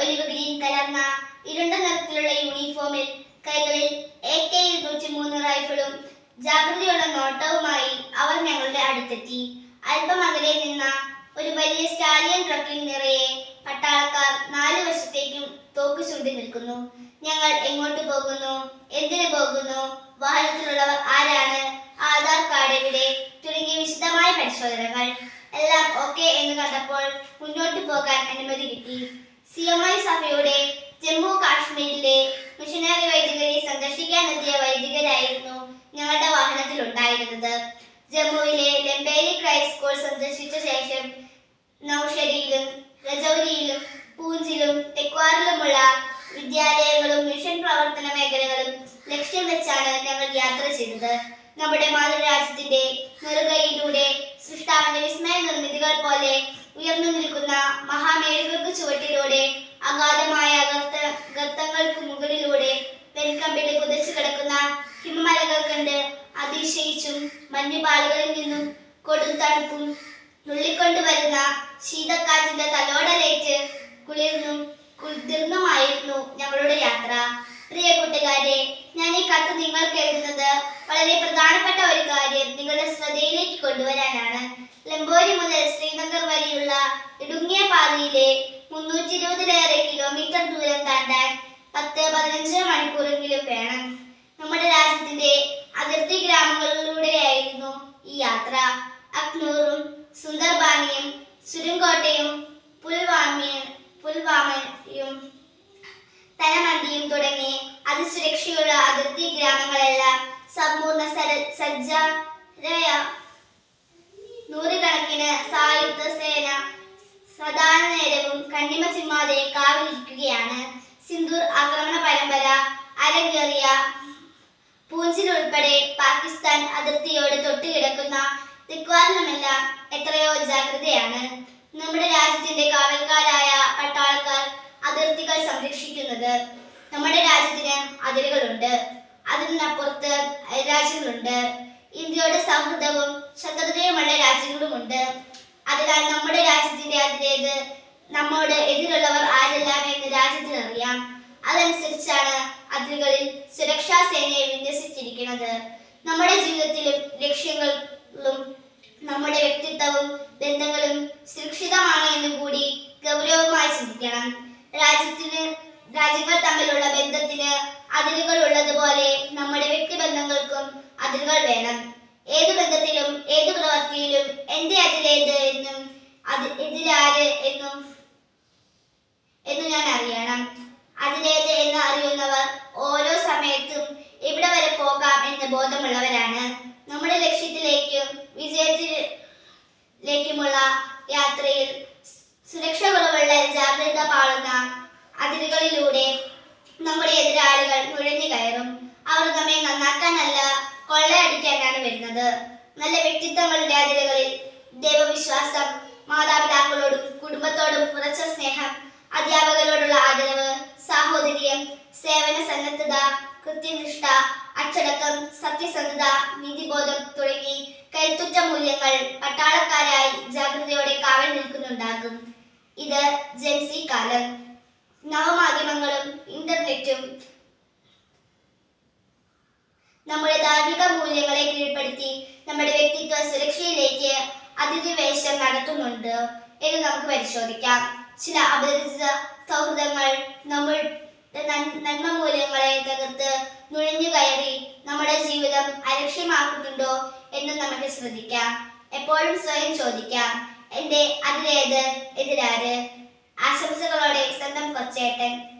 Olive green കലർന്ന ഇരുണ്ട നിറത്തിലുള്ള യൂണിഫോമിൽ കൈകളിൽ എ കെ ഇരുന്നൂറ്റി മൂന്ന് റൈഫിളും ജാഗ്രതയുള്ള നോട്ടവുമായി അവർ ഞങ്ങളുടെ അടുത്തെത്തി. അല്പം അകലെ നിന്ന ഒരു വലിയ സ്റ്റാലിയൻ ട്രക്കിൽ നിറയെ പട്ടാളക്കാർ നാല് വശത്തേക്കും തോക്ക് ചൂണ്ടി നിൽക്കുന്നു. ഞങ്ങൾ എങ്ങോട്ട് പോകുന്നു? എന്തിനു പോകുന്നു? വാഹനത്തിലുള്ളവർ ആരാണ്? ആധാർ കാർഡ് എവിടെ? തുടങ്ങിയ വിശദമായ പരിശോധനകൾ. എല്ലാം ഓക്കെ എന്ന് കണ്ടപ്പോൾ മുന്നോട്ട് പോകാൻ അനുമതി കിട്ടി. സി എം ഐ സഭയുടെ ജമ്മു കാശ്മീരിലെ മിഷനറി വൈദികരെ സന്ദർശിക്കാനെത്തിയ വൈദികരായിരുന്നു ഞങ്ങളുടെ വാഹനത്തിൽ ഉണ്ടായിരുന്നത്. ജമ്മുവിലെ ലംബേരി ക്രൈസ്റ്റ് സ്കൂൾ സന്ദർശിച്ച ശേഷം നൌഷരിയിലും രജൌരിയിലും പൂഞ്ചിലും തെക്വാറിലുമുള്ള വിദ്യാലയങ്ങളും മിഷൻ പ്രവർത്തന മേഖലകളും ലക്ഷ്യം വെച്ചാണ് ഞങ്ങൾ യാത്ര ചെയ്തത്. നമ്മുടെ മാതൃരാജ്യത്തിന്റെ നെറുകയിലൂടെ സൃഷ്ടാവിന്റെ വിസ്മയ നിർമ്മിതികൾ പോലെ ഉയർന്നു നിൽക്കുന്ന മഹാമേരുകൾക്ക് ചുവട്ടിലൂടെ അഗാധമായ ഗർത്ത ഗർത്തങ്ങൾക്ക് മുകളിലൂടെ വെൽക്കമ്പിട്ട് കുതിച്ചു കിടക്കുന്ന ഹിമമലകൾ കണ്ട് അതിശയിച്ചും മഞ്ഞുപാളുകളിൽ നിന്നും കൊടും തണുപ്പും നുള്ളിക്കൊണ്ടുവരുന്ന ശീതക്കാറ്റിന്റെ തലോടലേറ്റ് കുളിർന്നും കുതിർന്നുമായിരുന്നു ഞങ്ങളുടെ യാത്ര. പ്രിയ കൂട്ടുകാരെ ഞാൻ ഈ കത്ത് നിങ്ങൾ എഴുതുന്നത് വളരെ പ്രധാനപ്പെട്ട ഒരു കാര്യം നിങ്ങളുടെ ശ്രദ്ധയിലേക്ക് കൊണ്ടുവരാനാണ്. ലംബോരി മുതൽ ശ്രീനഗർ വരെയുള്ള ഇടുങ്ങിയ പാതയിലെ മുന്നൂറ്റി ഇരുപതിലേറെ കിലോമീറ്റർ ദൂരം താണ്ടാൻ പത്ത് പതിനഞ്ച് മണിക്കൂറെങ്കിലും വേണം. നമ്മുടെ രാജ്യത്തിന്റെ അതിർത്തി ഗ്രാമങ്ങളിലൂടെയായിരുന്നു ഈ യാത്ര. അക്നൂറും സുന്ദർബാനിയും സുരുങ്കോട്ടയും പുൽവാമിയും പുൽവാമയും തലമണ്ടിയും തുടങ്ങി അതിസുരക്ഷയുള്ള അതിർത്തി ഗ്രാമങ്ങളെല്ലാം സമ്പൂർണ സജ്ജ നൂറുകണക്കിന് സായുധ സേന സദാ നേരവും കണ്ണിമ ചിമ്മാതെ കാവലിരിക്കുകയാണ്. സിന്ദൂർ ആക്രമണ പരമ്പര അരങ്ങേറിയ പൂഞ്ചിൽ ഉൾപ്പെടെ പാകിസ്ഥാൻ അതിർത്തിയോട് തൊട്ടുകിടക്കുന്ന തിക്വാറിലുമെല്ലാം എത്രയോ ജാഗ്രതയാണ്. നമ്മുടെ രാജ്യത്തിന്റെ കാവൽക്കാരായ പട്ടാളക്കാർ അതിർത്തികൾ സംരക്ഷിക്കുന്നത് നമ്മുടെ രാജ്യത്തിന് അതിരുകളുണ്ട്. അതിനപ്പുറത്ത് രാജ്യങ്ങളുണ്ട്. ഇന്ത്യയുടെ സൗഹൃദവും ശത്രുതയുമുള്ള രാജ്യങ്ങളുമുണ്ട്. അതിനാൽ നമ്മുടെ രാജ്യത്തിന്റെ അതിലേത് നമ്മോട് എതിരുള്ളവർ ആരെല്ലാം എന്ന് രാജ്യത്തിന് അറിയാം. അതനുസരിച്ചാണ് അതിരുകളിൽ സുരക്ഷാ സേനയെ വിന്യസിച്ചിരിക്കുന്നത്. നമ്മുടെ ജീവിതത്തിലും ലക്ഷ്യങ്ങളും നമ്മുടെ വ്യക്തിത്വവും ബന്ധങ്ങളും സുരക്ഷിതമാണ് എന്ന് കൂടി ഗൗരവമായി ചിന്തിക്കണം. രാജ്യത്തിന് രാജ്യങ്ങൾ തമ്മിലുള്ള ബന്ധത്തിന് അതിരുകൾ ഉള്ളതുപോലെ നമ്മുടെ വ്യക്തിബന്ധങ്ങൾക്കും അതിരുകൾ വേണം. ഏത് ബന്ധത്തിലും ഏത് പ്രവൃത്തിയിലും എന്റെ അതിലേത് എന്നും അത് എതിരാര് എന്നും എന്ന് ഞാൻ അറിയണം അതിലേത് എന്ന് അറിയുന്നവർ ഓരോ സമയത്തും ഇവിടെ വരെ പോകാം എന്ന് ബോധമുള്ളവരാണ്. നമ്മുടെ ലക്ഷ്യത്തിലേക്കും വിജയത്തിലേക്കുമുള്ള യാത്രയിൽ സുരക്ഷ കുറവുള്ള ജാഗ്രത പാളുന്ന അതിരുകളിലൂടെ നമ്മുടെ എതിരാളികൾ നുഴഞ്ഞു കയറും. അവർ നമ്മെ നന്നാക്കാനല്ല കൊള്ളയടിക്കാനാണ് വരുന്നത്. നല്ല വ്യക്തിത്വങ്ങളുടെ അതിരുകളിൽ ദൈവവിശ്വാസം മാതാപിതാക്കളോടും അച്ചടക്കം സത്യസന്ധത നീതിബോധം തുടങ്ങി കരുത്തുറ്റ മൂല്യങ്ങൾ പട്ടാളക്കാരായി ജാഗ്രതയോടെ കാവൽ നിൽക്കുന്നുണ്ടാകും. ഇത് ജെൻസി കാലം. നവമാധ്യമങ്ങളും ഇന്റർനെറ്റും നമ്മുടെ ധാർമ്മിക മൂല്യങ്ങളെ കീഴ്പ്പെടുത്തി നമ്മുടെ വ്യക്തിത്വ സുരക്ഷയിലേക്ക് അതിഥിവേഷം നടത്തുന്നുണ്ട് എന്ന് നമുക്ക് പരിശോധിക്കാം. ചില അപരിചിത സൗഹൃദങ്ങൾ നമ്മുടെ നൻ- നന്മ മൂല്യങ്ങളെ തകർത്ത് നുഴഞ്ഞു കയറി നമ്മുടെ ജീവിതം അലക്ഷ്യമാക്കുന്നുണ്ടോ എന്ന് നമുക്ക് ശ്രദ്ധിക്കാം. എപ്പോഴും സ്വയം ചോദിക്കാം. എന്റെ അതിലേത് എതിരാര്? ആശംസകളോടെ സ്വന്തം കൊച്ചേട്ടൻ.